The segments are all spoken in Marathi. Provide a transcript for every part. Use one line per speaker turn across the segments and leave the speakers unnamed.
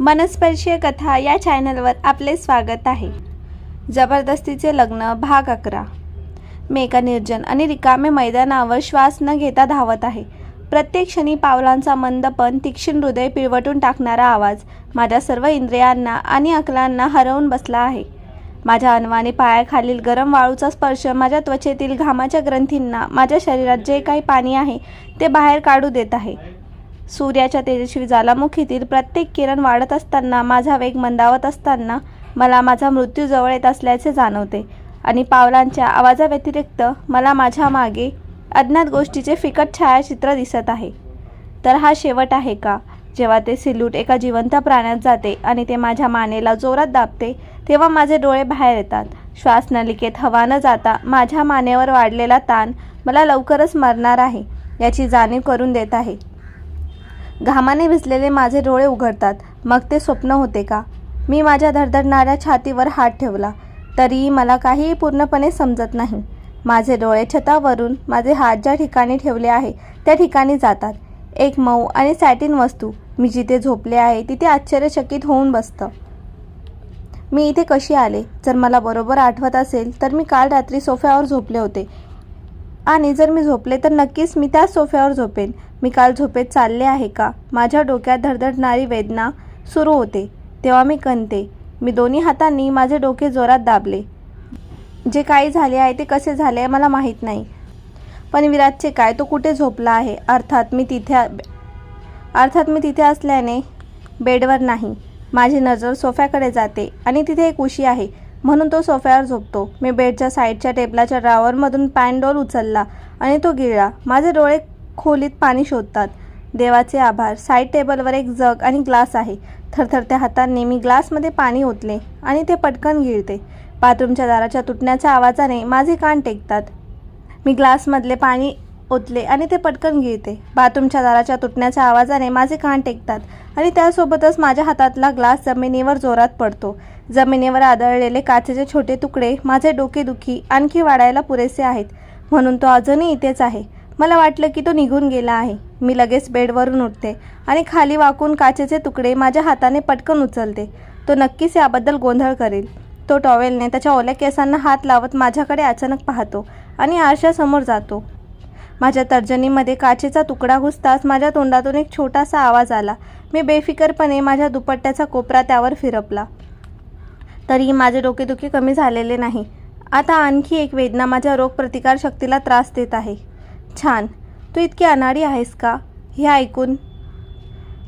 मनस्पर्शीय कथा या चॅनलवर आपले स्वागत आहे. जबरदस्तीचे लग्न भाग अकरा. मी एका निर्जन आणि रिकामे मैदानावर श्वास न घेता धावत आहे. प्रत्येक क्षणी पावलांचा मंद पण तीक्ष्ण हृदय पिळवटून टाकणारा आवाज माझ्या सर्व इंद्रियांना आणि अकलांना हरवून बसला आहे. माझ्या अनवाणी पायाखालील गरम वाळूचा स्पर्श माझ्या त्वचेतील घामाच्या ग्रंथींना माझ्या शरीरात जे काही पाणी आहे ते बाहेर काढू देत आहे. सूर्याच्या तेजस्वी ज्वालामुखीतील प्रत्येक किरण वाढत असताना माझा वेग मंदावत असताना मला माझा मृत्यू जवळ येत असल्याचे जाणवते आणि पावलांच्या आवाजाव्यतिरिक्त मला माझ्या मागे अज्ञात गोष्टीचे फिकट छायाचित्र दिसत आहे. तर हा शेवट आहे का? जेव्हा ते सिल्यूट एका जिवंत प्राण्यात जाते आणि ते माझ्या मानेला जोरात दाबते तेव्हा माझे डोळे बाहेर येतात. श्वासनलिकेत हवा न जाता माझ्या मानेवर वाढलेला ताण मला लवकरच मरणार आहे याची जाणीव करून देत आहे. घामाने भिजलेले माझे डोळे उघडतात. मग ते स्वप्न होते का? मी माझ्या धडधडणाऱ्या छातीवर हात ठेवला. तरीही मला काहीही पूर्णपणे समजत नाही. माझे डोळे छतावरून माझे हात ज्या ठिकाणी ठेवले आहे त्या ठिकाणी जातात. एक मऊ आणि सॅटिन वस्तू. मी जिथे झोपले आहे तिथे आश्चर्यचकित होऊन बसतं. मी इथे कशी आले? जर मला बरोबर आठवत असेल तर मी काल रात्री सोफ्यावर झोपले होते. आणि जर मी झोपले तर नक्कीच मी त्याच सोफ्यावर झोपेन. मी काल झोपेत चालले आहे का? माझ्या डोक्यात धडधडणारी वेदना सुरू होते. तेव्हा मी कणते मी दोन्ही हातांनी माझे डोके जोरात दाबले. जे काही झाले आहे ते कसे झाले आहे मला माहीत नाही. पण विराटचे काय? तो कुठे झोपला आहे? अर्थात मी तिथे अर्थात मी तिथे असल्याने बेडवर नाही. माझी नजर सोफ्याकडे जाते आणि तिथे एक उशी आहे. म्हणून तो सोफ्यावर झोपतो. मी बेडच्या साईडच्या टेबलाच्या ड्रावरमधून पॅनडोल उचलला आणि तो गिळला. माझे डोळे खोलीत पाणी शोधतात. देवाचे आभार. साईड टेबलवर एक जग आणि ग्लास आहे. थरथरत्या हातांनी मी ग्लासमध्ये पाणी ओतले आणि ते पटकन गिळते. बाथरूमच्या दाराच्या तुटण्याच्या आवाजाने माझे कान टेकतात. मी ग्लासमधले पाणी ओतले आणि ते पटकन गिळते. बाथरूमच्या दाराच्या तुटण्याच्या आवाजाने माझे कान टेकतात आणि त्यासोबतच माझ्या हातातला ग्लास जमिनीवर जोरात पडतो. जमिनीवर आदळलेले काचेचे छोटे तुकडे माझे डोकेदुखी आणखी वाढायला पुरेसे आहेत. म्हणून तो अजूनही इथेच आहे. मला वाटलं की तो निघून गेला आहे. मी लगेच बेडवरून उठते आणि खाली वाकून काचेचे तुकडे माझ्या हाताने पटकन उचलते. तो नक्कीच याबद्दल गोंधळ करेल. तो टॉवेलने त्याच्या ओल्या केसांना हात लावत माझ्याकडे अचानक पाहतो आणि आरशासमोर जातो. माझ्या तर्जनीमध्ये काचेचा तुकडा घुसताच माझ्या तोंडातून एक छोटासा आवाज आला. मी बेफिकरपणे माझ्या दुपट्ट्याचा कोपरा त्यावर फिरपला. तरीही माझे डोकेदुखी कमी झालेले नाही. आता आणखी एक वेदना माझ्या रोगप्रतिकार शक्तीला त्रास देत आहे. छान. तू इतकी अनाडी आहेस का? हे ऐकून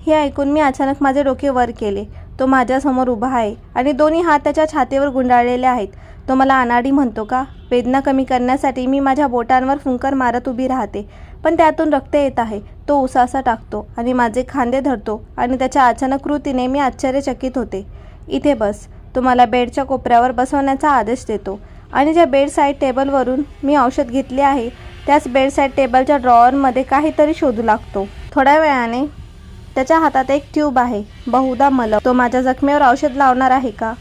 हे ऐकून मी अचानक माझे डोके वर केले. तो माझ्यासमोर उभा आहे आणि दोन्ही हात त्याच्या छातीवर गुंडाळलेले आहेत. तो मला अनाडी म्हणतो का? वेदना कमी करण्यासाठी मी माझ्या बोटांवर फुंकर मारत उभी राहते पण त्यातून रक्त येत आहे. तो उसासा टाकतो आणि माझे खांदे धरतो आणि त्याच्या अचानक कृतीने मी आश्चर्यचकित होते. इथे बस. तो मला बेडच्या कोपऱ्यावर बसवण्याचा आदेश देतो आणि ज्या बेड साईड टेबलवरून मी औषध घेतले आहे त्याच बेडसाईड टेबलच्या ड्रॉवरमध्ये काहीतरी शोधू लागतो. थोड्या वेळाने त्याच्या हातात एक ट्यूब आहे. बहुधा मलम. तो माझ्या जखमेवर औषध लावणार आहे का?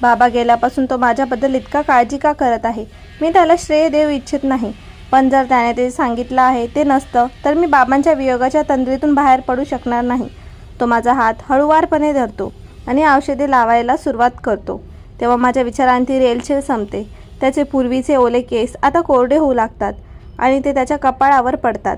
बाबा गेल्यापासून तो माझ्याबद्दल इतका काळजी का करत आहे? मी त्याला श्रेय देऊ इच्छित नाही. पण जर त्याने ते सांगितलं आहे ते नसतं तर मी बाबांच्या वियोगाच्या तंद्रीतून बाहेर पडू शकणार नाही. तो माझा हात हळूवारपणे धरतो आणि औषधे लावायला सुरुवात करतो. तेव्हा माझ्या विचारांती रेलचेल संपते. त्याचे पूर्वीचे ओले केस आता कोरडे होऊ लागतात. आणि ते त्याच्या कपाळावर पडतात.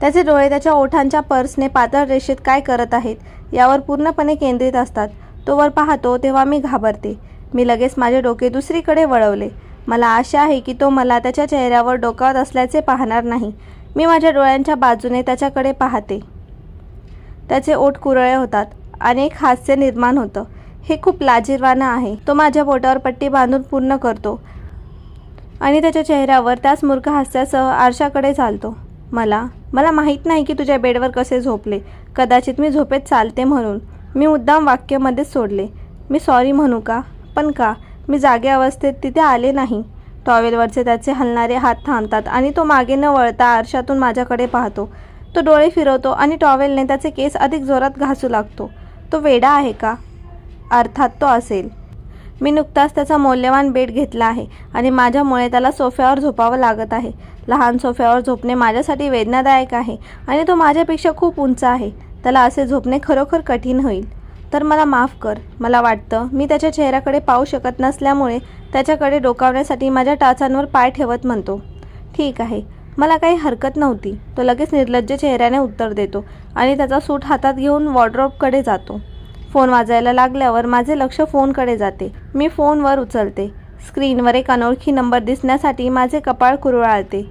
त्याचे डोळे त्याच्या ओठांच्या पर्सने पातळ रेषेत काय करत आहेत यावर पूर्णपणे केंद्रित असतात. तो वर पाहतो तेव्हा मी घाबरते. मी लगेच माझे डोके दुसरीकडे वळवले. मला आशा आहे की तो मला त्याच्या चेहऱ्यावर डोकावत असल्याचे पाहणार नाही. मी माझ्या डोळ्यांच्या बाजूने त्याच्याकडे पाहते. त्याचे ओठ कुरळे होतात. आणि एक हास्य निर्माण होतं. हे खूप लाजीरवाणं आहे. तो माझ्या बोटावर पट्टी बांधून पूर्ण करतो. आणि त्याच्या चेहऱ्यावर त्याच मूर्ख हास्यासह आरशाकडे चालतो. मला मला माहीत नाही की तुझ्या बेडवर कसे झोपले. कदाचित मी झोपेत चालते म्हणून. मी मुद्दाम वाक्यामध्येच सोडले. मी सॉरी म्हणू का? पण का? मी जागे अवस्थेत तिथे आले नाही. टॉवेलवरचे त्याचे हलणारे हात थांबतात आणि तो मागे न वळता आरशातून माझ्याकडे पाहतो. तो डोळे फिरवतो आणि टॉवेलने त्याचे केस अधिक जोरात घासू लागतो. तो वेडा आहे का? अर्थात तो असेल. मी नुकताच त्याचा मौल्यवान बेड घेतला आहे आणि माझ्यामुळे त्याला सोफ्यावर झोपावं लागत आहे. लहान सोफ्यावर झोपणे माझ्यासाठी वेदनादायक आहे आणि तो माझ्यापेक्षा खूप उंच आहे. त्याला असे झोपणे खरोखर कठीण होईल. तर मला माफ कर. मला वाटतं मी त्याच्या चेहऱ्याकडे पाहू शकत नसल्यामुळे त्याच्याकडे डोकावण्यासाठी माझ्या टाचांवर पाय ठेवत म्हणतो. ठीक आहे. मला काही हरकत नव्हती. तो लगेच निर्लज्ज चेहऱ्याने उत्तर देतो आणि त्याचा सूट हातात घेऊन वॉर्ड्रॉपकडे जातो. फोन वाजायला लागल्यावर माझे लक्ष फोनकडे जाते. मी फोनवर उचलते. स्क्रीनवर एक अनोळखी नंबर दिसण्यासाठी माझे कपाळ कुरवाळते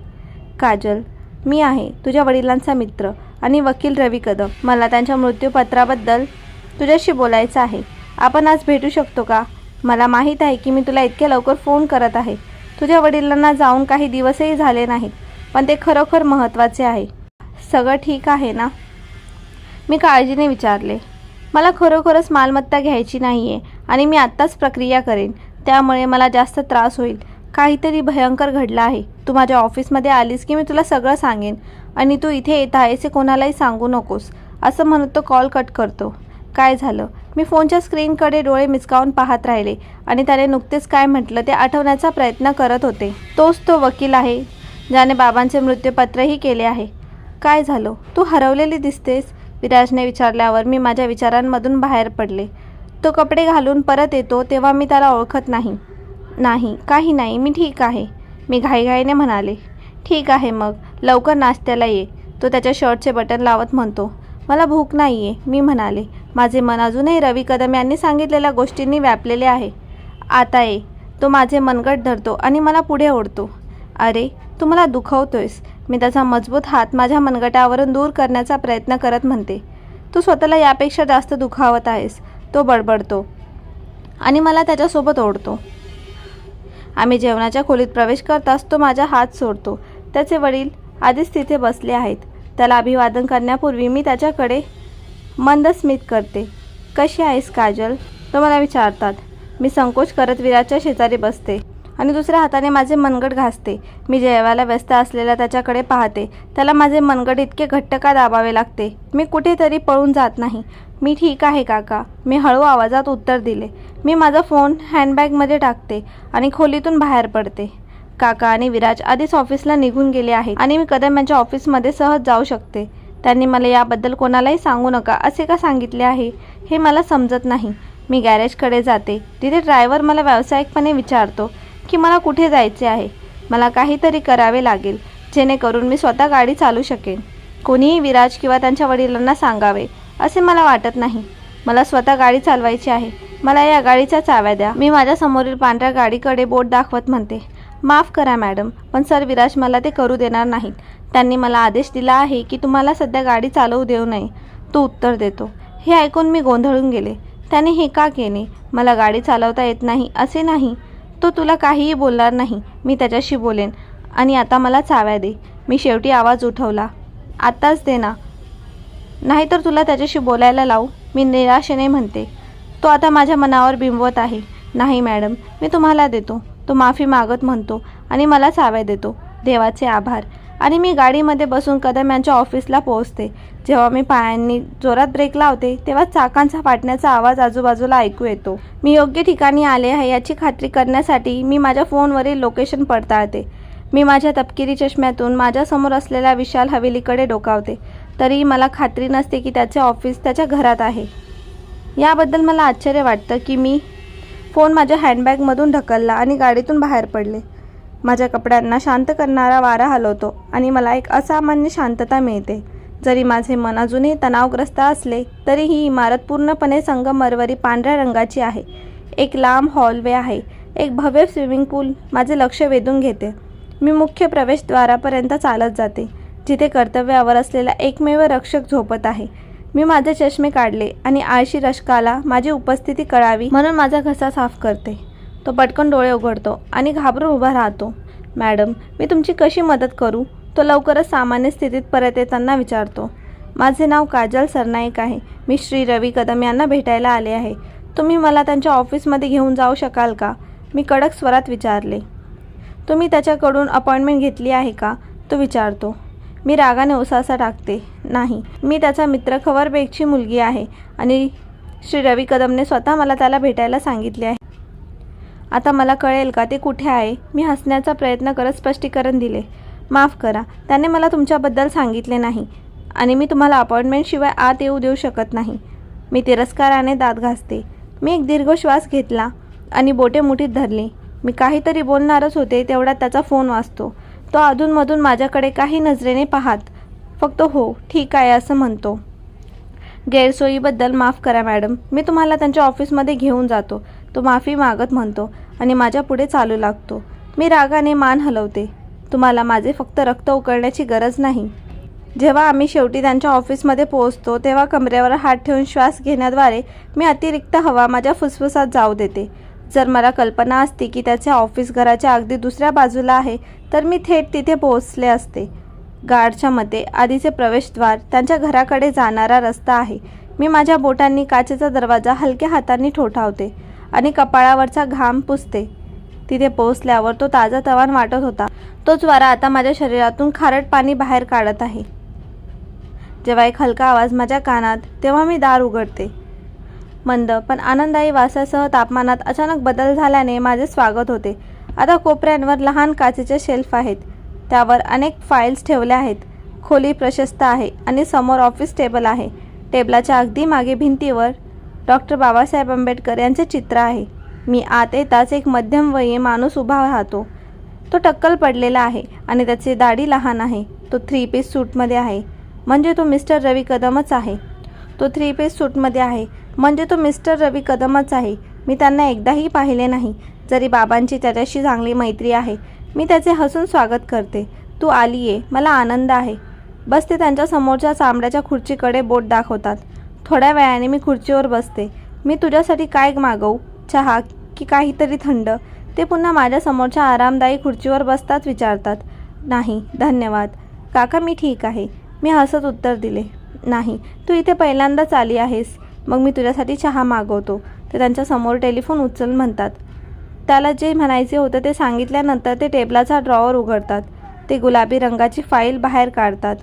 काजल मी आहे तुझ्या वडिलांचा मित्र आणि वकील रवी कदम. मला त्यांच्या मृत्यूपत्राबद्दल तुझ्याशी बोलायचं आहे. आपण आज भेटू शकतो का? मला माहीत आहे की मी तुला इतक्या लवकर फोन करत आहे. तुझ्या वडिलांना जाऊन काही दिवसही झाले नाहीत पण ते खरोखर महत्त्वाचे आहे. सगळं ठीक आहे ना? मी काळजीने विचारले. मला खरोखरच मालमत्ता घ्यायची नाही आहे आणि मी आत्ताच प्रक्रिया करेन. त्यामुळे मला जास्त त्रास होईल. काहीतरी भयंकर घडलं आहे. तू माझ्या ऑफिसमध्ये आलीस की मी तुला सगळं सांगेन. आणि तू इथे येत आहेस हे कोणालाही सांगू नकोस. असं म्हणत तो कॉल कट करतो. काय झालं? मी फोनच्या स्क्रीनकडे डोळे मिचकावून पाहत राहिले आणि त्याने नुकतेच काय म्हटलं ते आठवण्याचा प्रयत्न करत होते. तोच तो वकील आहे. ज्याने बाबांचे मृत्यूपत्रही केले आहे. काय झालं? तू हरवलेली दिसतेस? विराजने विचारल्यावर मी माझ्या विचारांमधून बाहेर पडले. तो कपडे घालून परत येतो तेव्हा मी त्याला ओळखत नाही. नाही काही नाही मी ठीक आहे मी घाईघाईने म्हणाले. ठीक आहे मग लवकर नाश्त्याला ये तो त्याच्या शर्टचे बटन लावत म्हणतो. मला भूक नाही आहे मी म्हणाले. माझे मन अजूनही रवी कदम यांनी सांगितलेल्या गोष्टींनी व्यापलेले आहे. आता ये. तो माझे मनगट धरतो आणि मला पुढे ओढतो. अरे तू मला दुखवतोयस. मी त्याचा मजबूत हात माझ्या मनगटावरून दूर करण्याचा प्रयत्न करत म्हणते. तू स्वतःला यापेक्षा जास्त दुखावत आहेस. तो बडबडतो आणि मला त्याच्यासोबत ओढतो. आम्ही जेवणाच्या खोलीत प्रवेश करताच तो माझा हात सोडतो. त्याचे वडील आधीच तिथे बसले आहेत. त्याला अभिवादन करण्यापूर्वी मी त्याच्याकडे मंद स्मित करते. कशी आहेस काजल? तो मला विचारतात. मी संकोच करत विराजच्या शेजारी बसते. आणि दुसऱ्या हाताने माझे मनगट घासते. मी जेवायला व्यस्त असलेल्या त्याच्याकडे पाहते. त्याला माझे मनगट इतके घट्ट का दाबावे लागते? मी कुठेतरी पळून जात नाही. मी ठीक आहे काका. मी हळू आवाजात उत्तर दिले. मी माझा फोन हँडबॅगमध्ये टाकते आणि खोलीतून बाहेर पडते. काका आणि विराज आधीच ऑफिसला निघून गेले आहेत आणि मी कदम यांच्या ऑफिसमध्ये सहज जाऊ शकते. त्यांनी मला याबद्दल कोणालाही सांगू नका असे का सांगितले आहे हे मला समजत नाही. मी गॅरेजकडे जाते. तिथे ड्रायव्हर मला व्यावसायिकपणे विचारतो की मला कुठे जायचे आहे? मला काहीतरी करावे लागेल जेणेकरून मी स्वतः गाडी चालू शकेन. कोणीही विराज किंवा त्यांच्या वडिलांना सांगावे असे मला वाटत नाही. मला स्वतः गाडी चालवायची आहे. मला या गाडीच्या चाव्या द्या. मी माझ्या समोरील पांढऱ्या गाडीकडे बोट दाखवत म्हणते. माफ करा मॅडम पण सर विराज मला ते करू देणार नाहीत. त्यांनी मला आदेश दिला आहे की तुम्हाला सध्या गाडी चालवू देऊ नये. तो उत्तर देतो. हे ऐकून मी गोंधळून गेले. त्याने हे का केले? मला गाडी चालवता येत नाही असे नाही. तो तुला काहीही बोलणार नाही. मी त्याच्याशी बोलेन. आणि आता मला चाव्या दे. मी शेवटी आवाज उठवला. आत्ताच दे ना. नाहीतर तुला त्याच्याशी बोलायला लावू. मी निराशेने म्हणते. तो आता माझ्या मनावर बिंबवत आहे. नाही मॅडम. मी तुम्हाला देतो. तो माफी मागत म्हणतो आणि मला चाव्या देतो. देवाचे आभार. आणि मी गाडीमध्ये बसून कदम यांच्या ऑफिसला पोहोचते. जेव्हा मी पायांनी जोरात ब्रेक लावते तेव्हा चाकांचा फाटण्याचा आवाज आजूबाजूला ऐकू येतो. मी योग्य ठिकाणी आले आहे याची खात्री करण्यासाठी मी माझ्या फोनवरील लोकेशन पडताळते. मी माझ्या तपकिरी चष्म्यातून माझ्यासमोर असलेल्या विशाल हवेलीकडे डोकावते. तरी मला खात्री नसते की त्याचे ऑफिस त्याच्या घरात आहे. याबद्दल मला आश्चर्य वाटतं की मी फोन माझ्या हँडबॅगमधून ढकलला आणि गाडीतून बाहेर पडले. माझ्या कपड्यांना शांत करणारा वारा हलवतो आणि मला एक असामान्य शांतता मिळते. जरी माझे मन अजूनही तणावग्रस्त असले तरी ही इमारत पूर्णपणे संगमरवरी पांढऱ्या रंगाची आहे. एक लांब हॉलवे आहे. एक भव्य स्विमिंग पूल माझे लक्ष वेधून घेते. मी मुख्य प्रवेशद्वारापर्यंत चालत जाते जिथे कर्तव्यावर असलेला एकमेव रक्षक झोपत आहे. मी माझे चष्मे काढले आणि आळशी रशकाला माझी उपस्थिती कळावी म्हणून माझा घसा साफ करते. तो पटकन डोळे उघडतो आणि घाबरून उभा राहतो. मॅडम मी तुमची कशी मदत करू? तो लवकरच सामान्य स्थितीत परत येताना विचारतो. माझे नाव काजल सरनाईक आहे. मी श्री रवी कदम यांना भेटायला आले आहे. तुम्ही मला त्यांच्या ऑफिसमध्ये घेऊन जाऊ शकाल का? मी कडक स्वरात विचारले. तुम्ही त्याच्याकडून अपॉइंटमेंट घेतली आहे का? तो विचारतो. मी रागाने उसासा टाकते. नाही. मी त्याचा मित्र खवरबेगची मुलगी आहे आणि श्री रवी कदमने स्वतः मला त्याला भेटायला सांगितले आहे. आता मला कळेल का ते कुठे आहे? मी हसण्याचा प्रयत्न करत स्पष्टीकरण दिले. माफ करा. त्याने मला तुमच्याबद्दल सांगितले नाही आणि मी तुम्हाला अपॉइंटमेंटशिवाय आत येऊ देऊ शकत नाही. मी तिरस्काराने दात घासते. मी एक दीर्घ श्वास घेतला आणि बोटे मुठीत धरली. मी काहीतरी बोलणारच होते तेवढ्यात त्याचा फोन वाचतो तो अधूनमधून माझ्याकडे काही नजरेने पाहात फक्त हो ठीक आहे असं म्हणतो. गैरसोयीबद्दल माफ करा मॅडम. मी तुम्हाला त्यांच्या ऑफिसमध्ये घेऊन जातो. तो माफी मागत म्हणतो आणि माझ्या पुढे चालू लागतो. मी रागाने मान हलवते. तुम्हाला माझे फक्त रक्त उकळण्याची गरज नाही. जेव्हा आम्ही शेवटी त्यांच्या ऑफिसमध्ये पोहोचतो तेव्हा कमरेवर हात ठेवून श्वास घेण्याद्वारे मी अतिरिक्त हवा माझ्या फुसफुसात जाऊ देते. जर मला कल्पना असती की त्याचे ऑफिस घराच्या अगदी दुसऱ्या बाजूला आहे तर मी थेट तिथे पोहोचले असते. गार्डच्या मते आधीचे प्रवेशद्वार त्यांच्या घराकडे जाणारा रस्ता आहे. मी माझ्या बोटांनी काचेचा दरवाजा हलक्या हातांनी ठोठावते. आणि कपाळावरचा घाम पुसते. तिथे पोहोचल्यावर तो ताजा तवान वाटत होता. तोच वारा आता माझ्या शरीरातून खारट पाणी बाहेर काढत आहे. जेव्हा एक हलका आवाज माझ्या कानात तेव्हा मी दार उघडते. मंद पण आनंददायी वासासह तापमानात अचानक बदल झाल्याने माझे स्वागत होते. आता कोपऱ्यांवर लहान काचेचे शेल्फ आहेत. त्यावर अनेक फाईल्स ठेवल्या आहेत. खोली प्रशस्त आहे आणि समोर ऑफिस टेबल आहे. टेबलाच्या अगदी मागे भिंतीवर डॉक्टर बाबासाहेब आंबेडकर यांचे चित्र आहे. मी आत येताच एक मध्यमवयी माणूस उभा राहतो. तो टक्कल पडलेला आहे आणि त्याची दाढी लहान आहे. तो थ्री पीस सूटमध्ये आहे. म्हणजे तो मिस्टर रवी कदमच आहे. तो थ्री पीस सूटमध्ये आहे. म्हणजे तो मिस्टर रवी कदमच आहे. मी त्यांना एकदाही पाहिले नाही. जरी बाबांची त्याच्याशी चांगली मैत्री आहे मी त्याचे हसून स्वागत करते. तू आली आहे मला आनंद आहे. बस ते त्यांच्या समोरच्या चामड्याच्या खुर्चीकडे बोट दाखवतात. थोड्या वेळाने मी खुर्चीवर बसते. मी तुझ्यासाठी काय मागवू? चहा की काहीतरी थंड? ते पुन्हा माझ्या समोरच्या आरामदायी खुर्चीवर बसताच विचारतात. नाही धन्यवाद. काका मी ठीक आहे. मी हसत उत्तर दिले. नाही तू इथे पहिल्यांदाच आली आहेस. मग मी तुझ्यासाठी चहा मागवतो. ते त्यांच्यासमोर टेलिफोन उचल म्हणतात. त्याला जे म्हणायचे होतं ते सांगितल्यानंतर ते टेबलाचा ड्रॉवर उघडतात. ते गुलाबी रंगाची फाईल बाहेर काढतात.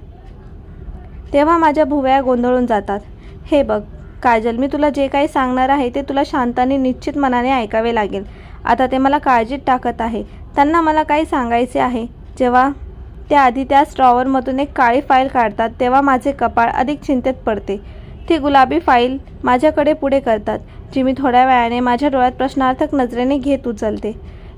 तेव्हा माझ्या भुवया गोंधळून जातात. हे बघ काजल मी तुला जे काही सांगणार आहे ते तुला शांताने निश्चित मनाने ऐकावे लागेल. आता ते मला काळजीत टाकत आहे. त्यांना मला काही सांगायचे आहे. जेव्हा ते आधी त्या स्ट्रॉवरमधून एक काळी फाईल काढतात तेव्हा माझे कपाळ अधिक चिंतेत पडते. ती गुलाबी फाईल माझ्याकडे पुढे करतात जी मी थोड्या वेळाने माझ्या डोळ्यात प्रश्नार्थक नजरेने घेत उचलते.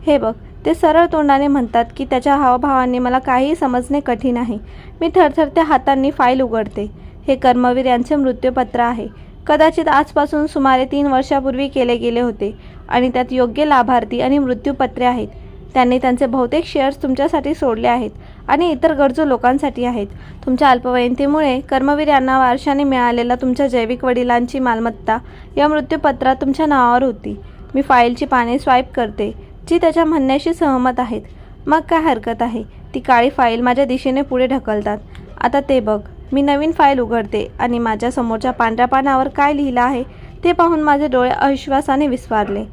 हे बघ ते सरळ तोंडाने म्हणतात की त्याच्या हावभावांनी मला काहीही समजणे कठीण आहे. मी थरथरत्या हातांनी फाईल उघडते. हे कर्मवीर यांचे मृत्यूपत्र आहे. कदाचित आजपासून सुमारे तीन वर्षापूर्वी केले गेले होते आणि त्यात योग्य लाभार्थी आणि मृत्यूपत्रे आहेत. त्यांनी त्यांचे बहुतेक शेअर्स तुमच्यासाठी सोडले आहेत आणि इतर गरजू लोकांसाठी आहेत. तुमच्या अल्पवयंतीमुळे कर्मवीर यांना वारशाने मिळालेला तुमच्या जैविक वडिलांची मालमत्ता या मृत्यूपत्रात तुमच्या नावावर होती. मी फाईलची पाने स्वाईप करते जी त्याच्या म्हणण्याशी सहमत आहेत. मग काय हरकत आहे? ती काळी फाईल माझ्या दिशेने पुढे ढकलतात. आता ते बघ. मी नवीन फाईल उघडते आणि माझ्या समोरच्या पांढऱ्या पानावर काय लिहिलं आहे ते पाहून माझे डोळे अविश्वासाने विस्वारले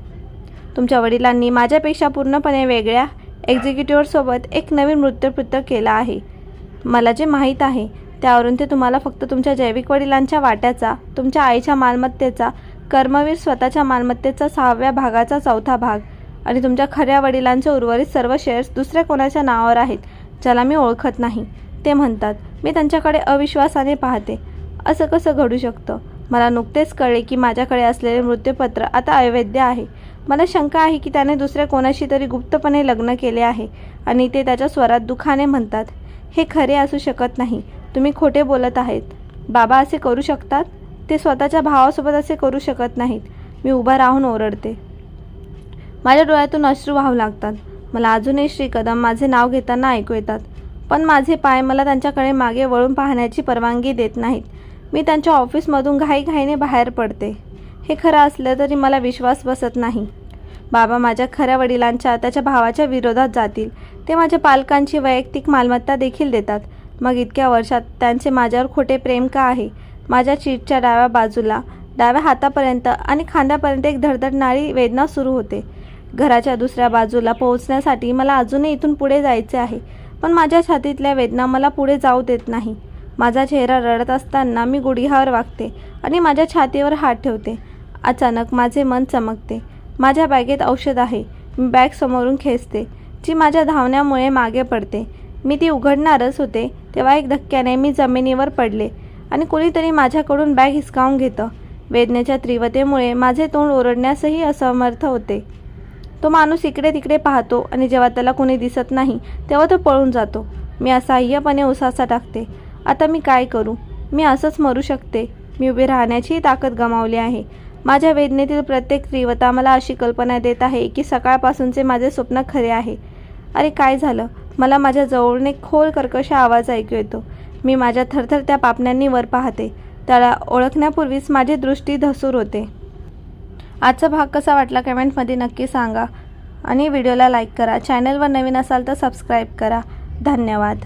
तुमच्या वडिलांनी माझ्यापेक्षा पूर्णपणे वेगळ्या एक्झिक्युटिव्हसोबत एक नवीन मृत्यूपत्र केला आहे. मला जे माहीत आहे त्यावरून ते तुम्हाला फक्त तुमच्या जैविक वडिलांच्या वाट्याचा तुमच्या आईच्या मालमत्तेचा कर्मवीर स्वतःच्या मालमत्तेचा सहाव्या भागाचा चौथा भाग आणि तुमच्या खऱ्या वडिलांचे उर्वरित सर्व शेअर्स दुसऱ्या कोणाच्या नावावर आहेत ज्याला मी ओळखत नाही ते म्हणतात मी त्यांच्याकडे अविश्वासाने पाहते. असं कसं घडू शकतं? मला नुकतेच कळले की माझ्याकडे असलेले मृत्यूपत्र आता अवैध आहे. मला शंका आहे की त्याने दुसऱ्या कोणाशी तरी गुप्तपणे लग्न केले आहे आणि ते त्याच्या स्वरात दुखाने म्हणतात हे खरे असू शकत नाही. तुम्ही खोटे बोलत आहेत. बाबा असे करू शकतात? ते स्वतःच्या भावासोबत असे करू शकत नाहीत. मी उभा राहून ओरडते. माझ्या डोळ्यातून अश्रू वाहू लागतात. मला अजूनही श्री कदम माझे नाव घेताना ऐकू येतात. पण माझे पाय मला त्यांच्याकडे मागे वळून पाहण्याची परवानगी देत नाहीत. मी त्यांच्या ऑफिसमधून घाईघाईने बाहेर पडते. हे खरं असलं तरी मला विश्वास बसत नाही. बाबा माझ्या खऱ्या वडिलांच्या त्याच्या भावाच्या विरोधात जातील. ते माझ्या पालकांची वैयक्तिक मालमत्ता देखील देतात. मग इतक्या वर्षात त्यांचे माझ्यावर खोटे प्रेम का आहे? माझ्या चीटच्या डाव्या बाजूला डाव्या हातापर्यंत आणि खांद्यापर्यंत एक धडधडणारी वेदना सुरू होते. घराच्या दुसऱ्या बाजूला पोहोचण्यासाठी मला अजूनही इथून पुढे जायचे आहे. पण माझ्या छातीतल्या वेदना मला पुढे जाऊ देत नाही. माझा चेहरा रडत असताना मी गुडघ्यावर वागते आणि माझ्या छातीवर हात ठेवते. अचानक माझे मन चमकते. माझ्या बॅगेत औषध आहे. मी बॅग समोरून खेचते जी माझ्या धावण्यामुळे मागे पडते. मी ती उघडणारच होते तेव्हा एक धक्क्याने मी जमिनीवर पडले आणि कोणीतरी माझ्याकडून बॅग हिसकावून घेतं. वेदनेच्या तीव्रतेमुळे माझे तोंड ओरडण्यासही असमर्थ होते. तो माणूस इकडे तिकडे पाहतो आणि जेव्हा त्याला कोणी दिसत नाही तेव्हा तो पळून जातो. मी असहाय्यपणे उसासा टाकते. आता मी काय करू? मी असंच मरू शकते. मी उभी राहण्याचीही ताकद गमावली आहे. माझ्या वेदनेतील प्रत्येक तीव्रता मला अशी कल्पना देत आहे की सकाळपासूनचे माझे स्वप्न खरे आहे. अरे काय झालं? मला माझ्या जवळून एक खोल कर्कश आवाज ऐकू येतो. मी माझ्या थरथरत्या पापण्यांनी वर पाहते. त्याला ओळखण्यापूर्वीच माझी दृष्टी धसूर होते. आजचा भाग कसा वाटला कमेंटमध्ये नक्की सांगा. आणि व्हिडिओला लाईक करा. चॅनलवर नवीन असाल तर सबस्क्राईब करा. धन्यवाद.